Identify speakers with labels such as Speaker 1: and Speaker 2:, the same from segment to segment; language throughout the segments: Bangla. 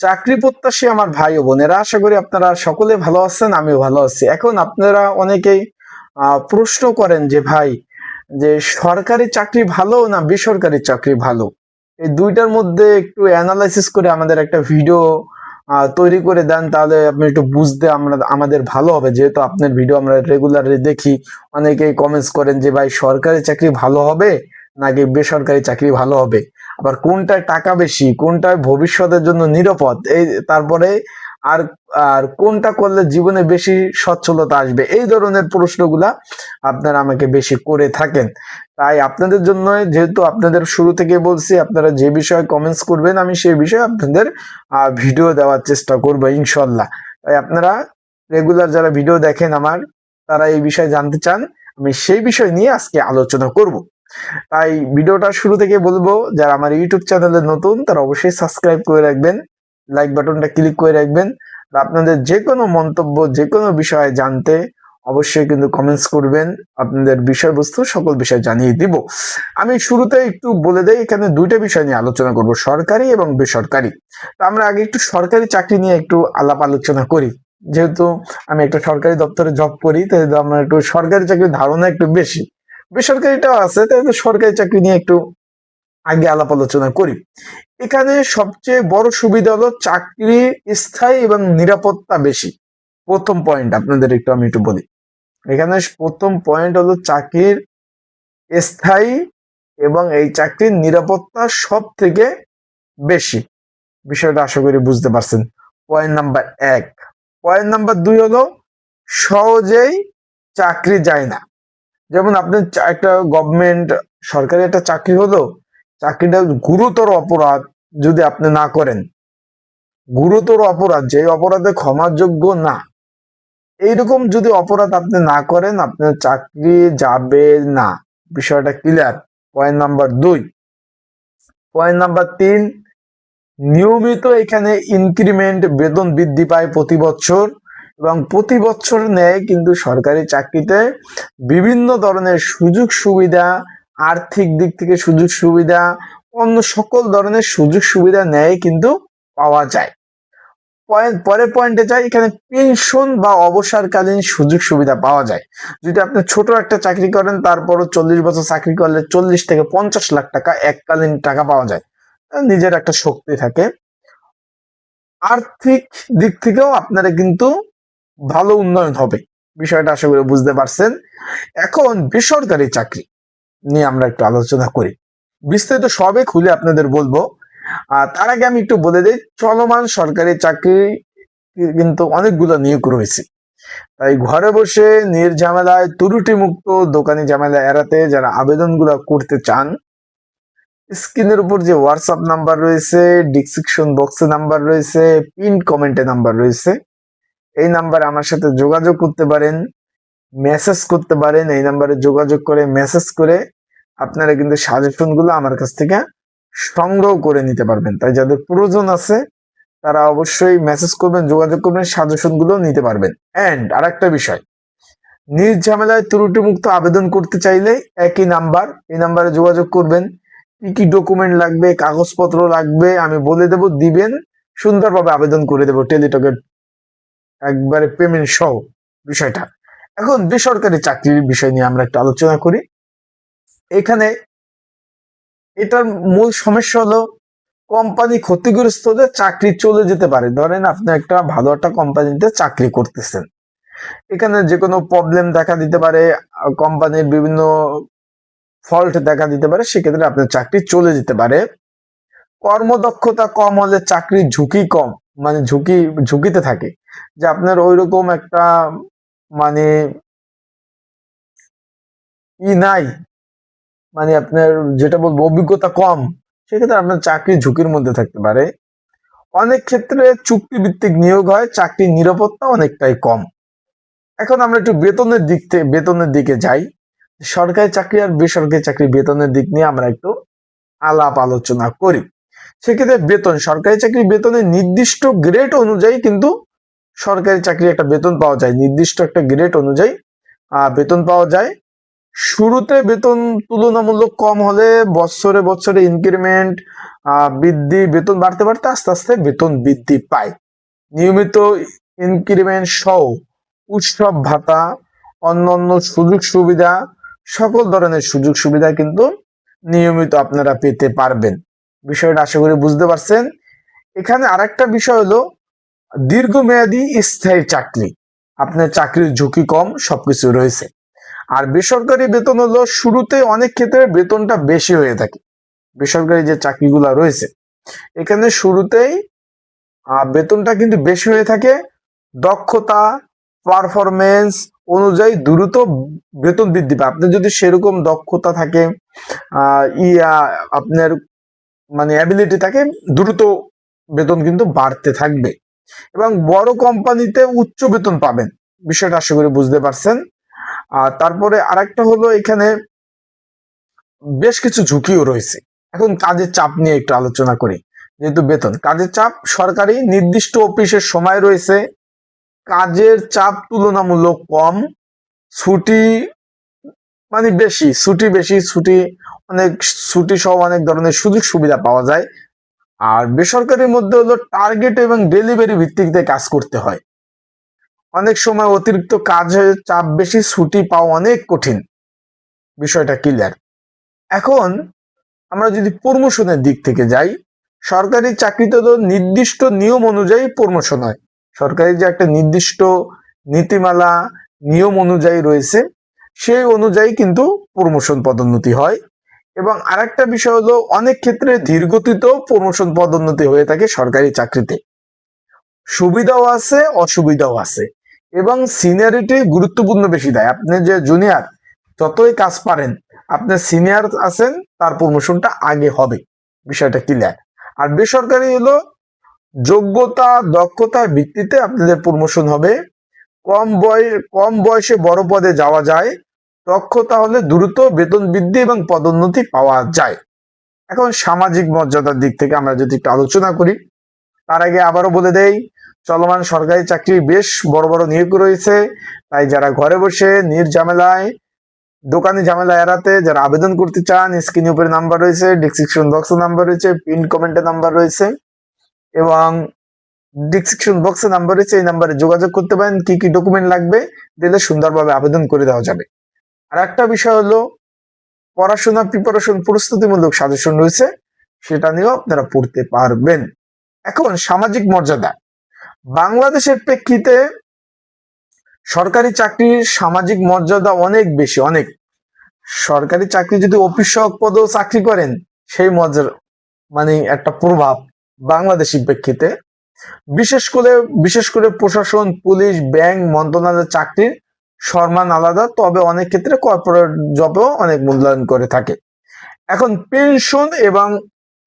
Speaker 1: চাকরি প্রত্যাশী আমার ভাই ও বোনেরা, আশা করি আপনারা সকলে ভালো আছেন, আমিও ভালো আছি। এখন আপনারা অনেকেই প্রশ্ন করেন যে ভাই, যে সরকারি চাকরি ভালো না বেসরকারি চাকরি ভালো? এই দুইটার মধ্যে একটু অ্যানালাইসিস করে আমাদের একটা ভিডিও তৈরি করে দেন, তাহলে আপনি একটু বুঝতে আমরা, আমাদের ভালো হবে। যেহেতু আপনার ভিডিও আমরা রেগুলারলি দেখি, অনেকেই কমেন্টস করেন যে ভাই, সরকারি চাকরি ভালো হবে নাকি বেসরকারি চাকরি ভালো হবে? আবার কোনটায় টাকা বেশি, কোনটায় ভবিষ্যতের জন্য নিরাপদ, এই তারপরে আর আর কোনটা করলে জীবনে বেশি সচ্ছলতা আসবে, এই ধরনের প্রশ্নগুলা আপনারা আমাকে বেশি করে থাকেন। তাই আপনাদের জন্য যেহেতু আপনাদের শুরু থেকে বলছি, আপনারা যে বিষয়ে কমেন্টস করবেন, আমি সেই বিষয়ে আপনাদের ভিডিও দেওয়ার চেষ্টা করব ইনশাল্লাহ তাই আপনারা রেগুলার যারা ভিডিও দেখেন আমার, তারা এই বিষয়ে জানতে চান, আমি সেই বিষয় নিয়ে আজকে আলোচনা করব। তাই ভিডিওটা শুরু থেকে বলব, যারা আমার ইউটিউব চ্যানেলে নতুন, তারা অবশ্যই সাবস্ক্রাইব করে রাখবেন লাইক বাটনটা ক্লিক করে রাখবেন আপনাদের যে কোনো মন্তব্য যে কোনো বিষয়ে জানতে অবশ্যই কিন্তু কমেন্টস করবেন, আপনাদের বিষয়বস্তু সকল বিষয় জানিয়ে দিব। আমি শুরুতে একটু বলে দেই, এখানে দুইটা বিষয় নিয়ে আলোচনা করব, সরকারি এবং বেসরকারি। তো আমরা আগে একটু সরকারি চাকরি নিয়ে একটু আলাপ আলোচনা করি। যেহেতু আমি একটা সরকারি দপ্তরে জব করি, তাই আমার একটু সরকারি চাকরির ধারণা একটু বেশি। বেসরকারিটাও আছে, তাই তো সরকারি চাকরি নিয়ে একটু আগে আলাপ আলোচনা করি। এখানে সবচেয়ে বড় সুবিধা হলো চাকরি স্থায়ী এবং নিরাপত্তা বেশি। প্রথম পয়েন্ট আপনাদের একটু আমি একটু বলি। এখানে প্রথম পয়েন্ট হলো চাকরির স্থায়ী এবং এই চাকরির নিরাপত্তা সব থেকে বেশি। বিষয়টা আশা করি বুঝতে পারছেন। পয়েন্ট নাম্বার এক। পয়েন্ট নাম্বার দুই হলো সহজেই চাকরি যায় না। যেমন আপনি একটা গভর্নমেন্ট সরকারি একটা চাকরি হলো চাকরিটা গুরুতর অপরাধ যদি আপনি না করেন। গুরুতর অপরাধ যে অপরাধে ক্ষমাযোগ্য না, এইরকম যদি অপরাধ আপনি না করেন, আপনার চাকরি যাবে না। বিষয়টা ক্লিয়ার পয়েন্ট নাম্বার দুই। পয়েন্ট নাম্বার তিন, নিয়মিত এখানে ইনক্রিমেন্ট বেতন বৃদ্ধি পায় প্রতি বছর। এবং প্রতি বছর নেয় কিন্তু সরকারি চাকরিতে বিভিন্ন ধরনের সুযোগ সুবিধা, আর্থিক দিক থেকে সুযোগ সুবিধা, অন্য সকল ধরনের সুযোগ সুবিধা নেয় কিন্তু পাওয়া যায়। পয়েন্ট, পরের পয়েন্টে যাই, এখানে পেনশন বা অবসরকালীন সুযোগ সুবিধা পাওয়া যায়। যদি আপনি ছোট একটা চাকরি করেন, তারপরও চল্লিশ বছর চাকরি করলে চল্লিশ থেকে পঞ্চাশ লাখ টাকা এককালীন টাকা পাওয়া যায়। নিজের একটা শক্তি থাকে। আর্থিক দিক থেকেও আপনারা কিন্তু ভালো উন্নয়ন হবে। বিষয়টা আশা করি বুঝতে পারছেন। এখন বেসরকারি চাকরি নিয়ে আমরা একটু আলোচনা করি। বিস্তারিত সবে খুলে আপনাদের বলব। আর তার আগে আমি একটু বলে দিই, চলমান সরকারি চাকরি কিন্তু অনেকগুলো নিয়োগ রয়েছে। তাই ঘরে বসে নির্ঝামেলায় ত্রুটি মুক্ত দোকানি ঝামেলা এড়াতে যারা আবেদনগুলো করতে চান, স্ক্রিনের উপর যে হোয়াটসঅ্যাপ নাম্বার রয়েছে ডিসক্রিপশন বক্সে নাম্বার রয়েছে পিন কমেন্টে নাম্বার রয়েছে। এই নাম্বারে আমার সাথে যোগাযোগ করতে পারেন মেসেজ করতে পারেন, এই নাম্বারে যোগাযোগ করে মেসেজ করে আপনারা কিন্তু সাজেশনগুলো আমার কাছ থেকে সংগ্রহ করে নিতে পারবেন। তাই যাদের প্রয়োজন আছে, তারা অবশ্যই মেসেজ করবেন, যোগাযোগ করবেন সাজেশনগুলো নিতে পারবেন। এন্ড আরেকটা বিষয় নির্ঝামেলায় ত্রুটিমুক্ত আবেদন করতে চাইলে একই নাম্বার এই নাম্বারে যোগাযোগ করবেন। কি কি ডকুমেন্ট লাগবে, কাগজপত্র লাগবে, আমি বলে দেব, দিবেন, সুন্দরভাবে আবেদন করে দেব টেলিটকের একবারে পেমেন্ট সহ বিষয়টা। এখন বেসরকারি চাকরির বিষয় নিয়ে আমরা একটু আলোচনা করি। এখানে এটার মূল সমস্যা হলো কোম্পানি ক্ষতিগ্রস্ত হলে চাকরি চলে যেতে পারে। ধরেন আপনি একটা ভালো একটা কোম্পানিতে চাকরি করতেছেন। এখানে যে কোনো প্রবলেম দেখা দিতে পারে কোম্পানির বিভিন্ন ফল্ট দেখা দিতে পারে, সেক্ষেত্রে আপনার চাকরি চলে যেতে পারে। কর্মদক্ষতা কম হলে চাকরির ঝুঁকি কম মানে ঝুঁকি, ঝুঁকিতে থাকে। যে আপনার ওইরকম একটা মানে ই নাই। মানে আপনার যেটা বলব অভিজ্ঞতা কম। সেক্ষেত্রে আপনার চাকরি ঝুঁকির মধ্যে থাকতে পারে। অনেক ক্ষেত্রে চুক্তিভিত্তিক নিয়োগ হয়, চাকরির নিরাপত্তা অনেকটাই কম। এখন আমরা একটু বেতনের দিক থেকে বেতনের দিকে যাই। সরকারি চাকরি আর বেসরকারি চাকরি বেতনের দিক নিয়ে আমরা একটু আলাপ আলোচনা করি। সেক্ষেত্রে বেতন, সরকারি চাকরি বেতনের নির্দিষ্ট গ্রেড অনুযায়ী কিন্তু সরকারি চাকরি একটা বেতন পাওয়া যায়, নির্দিষ্ট একটা গ্রেড অনুযায়ী। বেতন পাওয়া যায়, শুরুতে বেতন তুলনামূলক কম হলে বছরে বছরে ইনক্রিমেন্ট বৃদ্ধি, বেতন বাড়তে বাড়তে আস্তে আস্তে বেতন বৃদ্ধি পায়। নিয়মিত ইনক্রিমেন্ট সহ উৎসব ভাতা, অন্যান্য সুযোগ সুবিধা, সকল ধরনের সুযোগ সুবিধা কিন্তু নিয়মিত আপনারা পেতে পারবেন। বিষয়টা আশা করি বুঝতে পারছেন। এখানে আরেকটা বিষয় হলো দীর্ঘমেয়াদী স্থায়ী চাকরি। আপনার চাকরির ঝুঁকি কম, সবকিছু রয়েছে। আর বেসরকারি বেতন হলো শুরুতে অনেক ক্ষেত্রে বেতনটা বেশি হয়ে থাকে। বেসরকারি যে চাকরিগুলো রয়েছে, এখানে শুরুতেই বেতনটা কিন্তু বেশি হয়ে থাকে। দক্ষতা পারফরমেন্স অনুযায়ী দ্রুত বেতন বৃদ্ধি পায়। আপনার যদি সেরকম দক্ষতা থাকে ইয়া আপনার মানে অ্যাবিলিটি থাকে, দ্রুত বেতন কিন্তু বাড়তে থাকবে। এবং বড় কোম্পানিতে উচ্চ বেতন পাবেন। বিষয়টা আশা করি বুঝতে পারছেন। আর তারপরে আরেকটা হলো এখানে বেশ কিছু ঝুঁকিও রয়েছে। এখন কাজের চাপ নিয়ে একটু আলোচনা করি, যেহেতু বেতন। কাজের চাপ সরকারি নির্দিষ্ট অফিসের সময় রয়েছে। কাজের চাপ তুলনামূলক কম। ছুটি মানে বেশি, ছুটি বেশি, ছুটি অনেক, ছুটি সহ অনেক ধরনের সুযোগ সুবিধা পাওয়া যায়। আর বেসরকারির মধ্যে হলো টার্গেট এবং ডেলিভারি ভিত্তিতে কাজ করতে হয়। অনেক সময় অতিরিক্ত কাজের চাপ বেশি, ছুটি পাওয়া অনেক কঠিন। বিষয়টা ক্লিয়ার এখন আমরা যদি প্রমোশনের দিক থেকে যাই, সরকারি চাকরিতে তো নির্দিষ্ট নিয়ম অনুযায়ী প্রমোশন হয়। সরকারি যে একটা নির্দিষ্ট নীতিমালা, নিয়ম অনুযায়ী রয়েছে, সেই অনুযায়ী কিন্তু প্রমোশন পদোন্নতি হয়। এবং আরেকটা বিষয় হলো, অনেক ক্ষেত্রে ধীরগতিতেও প্রমোশন পদোন্নতি হয়ে থাকে সরকারি চাকরিতে। সুবিধাও আছে, অসুবিধাও আছে। এবং সিনিয়রিটি গুরুত্বপূর্ণ বেশি দেয়। আপনি যে জুনিয়র যতই কাজ পারেন, আপনি সিনিয়র আছেন, তার প্রমোশনটা আগে হবে। বিষয়টা ক্লিয়ার আর বেসরকারি হলো, যোগ্যতা, দক্ষতার ভিত্তিতে আপনাদের প্রমোশন হবে। কম বয়স কম বয়সে বড় পদে যাওয়া যায়। দক্ষতা তাহলে দ্রুত বেতন বৃদ্ধি এবং পদোন্নতি পাওয়া যায়। এখন সামাজিক মর্যাদার দিক থেকে আমরা যদি একটু আলোচনা করি, তার আগে আবারও বলে দেই, চলমান সরকারি চাকরি বেশ বড় বড় নিয়োগ রয়েছে। তাই যারা ঘরে বসে নির্ঝামেলায় দোকানি ঝামেলা এড়াতে যারা আবেদন করতে চান, স্ক্রিন উপরে নাম্বার রয়েছে ডিসক্রিপশন বক্সে নাম্বার রয়েছে পিন কমেন্টে নাম্বার রয়েছে এবং ডিসক্রিপশন বক্সে নাম্বার রয়েছে, এই নাম্বারে যোগাযোগ করতে পারেন, কি কি ডকুমেন্ট লাগবে, দিলে সুন্দরভাবে আবেদন করে দেওয়া যাবে। আর একটা বিষয় হলো, পড়াশোনা প্রিপারেশন প্রস্তুতিমূলক সাজেশন রয়েছে, সেটা নিয়েও আপনারা পড়তে পারবেন। এখন সামাজিক মর্যাদা। বাংলাদেশের প্রেক্ষিতে সরকারি চাকরির সামাজিক মর্যাদা অনেক বেশি, অনেক। সরকারি চাকরি যদি অফিস সহক পদেও চাকরি করেন, সেই মর্যাদা মানে একটা প্রভাব বাংলাদেশি প্রেক্ষিতে। বিশেষ করে বিশেষ করে প্রশাসন, পুলিশ, ব্যাংক, মন্ত্রণালয়ের চাকরির সম্মান আলাদা, তবে অনেক ক্ষেত্রে কর্পোরেট জবেও অনেক মূল্যায়ন করে থাকে। এখন পেনশন এবং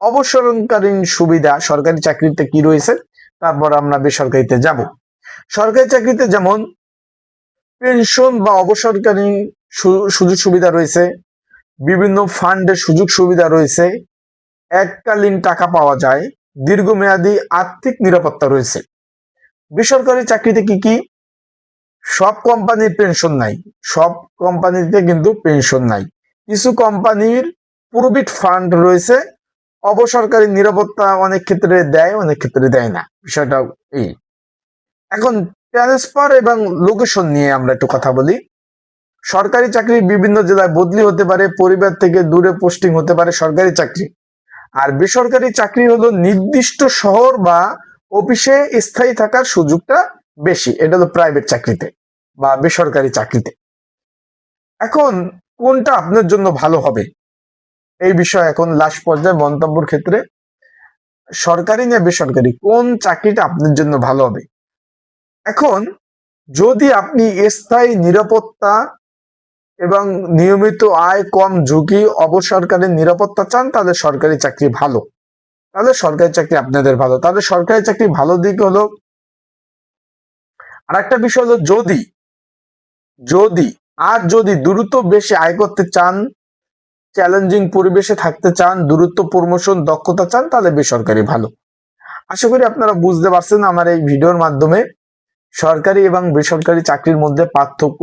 Speaker 1: অবসরকালীন সুবিধা, সরকারি চাকরিতে কি রয়েছে? তারপর আমরা বেসরকারিতে যাব। সরকারি চাকরিতে যেমন পেনশন বা অবসরকালীন সুযোগ সুবিধা রয়েছে, বিভিন্ন ফান্ডের সুযোগ সুবিধা রয়েছে, এককালীন টাকা পাওয়া যায়, দীর্ঘমেয়াদী আর্থিক নিরাপত্তা রয়েছে। বেসরকারি চাকরিতে কি কি সব কোম্পানির পেনশন নাই। সব কোম্পানিতে কিন্তু পেনশন নাই। কিছু কোম্পানির প্রভিট ফান্ড রয়েছে। অবসরকারী নিরাপত্তা অনেক ক্ষেত্রে দেয়, অনেক ক্ষেত্রে দেয় না। বিষয়টা এই। এখন ট্রান্সফার এবং লোকেশন নিয়ে আমরা একটু কথা বলি। সরকারি চাকরি বিভিন্ন জেলায় বদলি হতে পারে, পরিবার থেকে দূরে পোস্টিং হতে পারে সরকারি চাকরি। আর বেসরকারি চাকরি হলো নির্দিষ্ট শহর বা অফিসে স্থায়ী থাকার সুযোগটা বেশি, এটা তো প্রাইভেট চাকরিতে বা বেসরকারি চাকরিতে। এখন কোনটা আপনার জন্য ভালো হবে? এই বিষয়ে এখন লাস্ট পর্যায়ে মন্তব্যর ক্ষেত্রে সরকারি না বেসরকারি, কোন চাকরিটা আপনার জন্য ভালো হবে? এখন যদি আপনি স্থায়ী নিরাপত্তা এবং নিয়মিত আয় কম ঝুঁকি অবসরকালীন নিরাপত্তা চান, তাহলে সরকারি চাকরি ভালো। তাহলে সরকারি চাকরি আপনাদের ভালো। তাহলে সরকারি চাকরি ভালো দিক হলো আর একটা বিষয় হলো যদি যদি, আর যদি দ্রুত বেশি আয় করতে চান চ্যালেঞ্জিং পরিবেশে থাকতে চান দূরত্ব প্রমোশন দক্ষতা চান, তাহলে বেসরকারি ভালো। আশা করি আপনারা বুঝতে পারছেন আমার এই ভিডিওর মাধ্যমে সরকারি এবং বেসরকারি চাকরির মধ্যে পার্থক্য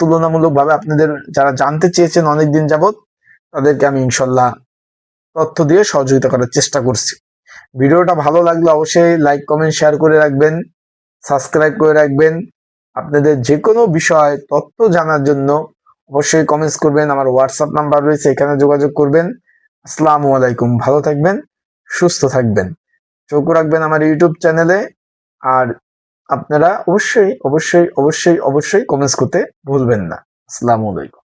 Speaker 1: তুলনামূলকভাবে আপনাদের যারা জানতে চেয়েছেন অনেকদিন যাবত তাদেরকে আমি ইনশাল্লাহ তথ্য দিয়ে সহযোগিতা করার চেষ্টা করছি। ভিডিওটা ভালো লাগলে অবশ্যই লাইক কমেন্ট শেয়ার করে রাখবেন। সাবস্ক্রাইব করে রাখবেন। আপনাদের যে কোনো বিষয়, তথ্য জানার জন্য অবশ্যই কমেন্টস করবেন। আমার হোয়াটসঅ্যাপ নাম্বার রয়েছে, এখানে যোগাযোগ করবেন। আসসালামু আলাইকুম, ভালো থাকবেন, সুস্থ থাকবেন। চোখ রাখবেন আমার ইউটিউব চ্যানেলে আর আপনারা অবশ্যই অবশ্যই অবশ্যই অবশ্যই কমেন্টস করতে ভুলবেন না। আসসালামু আলাইকুম।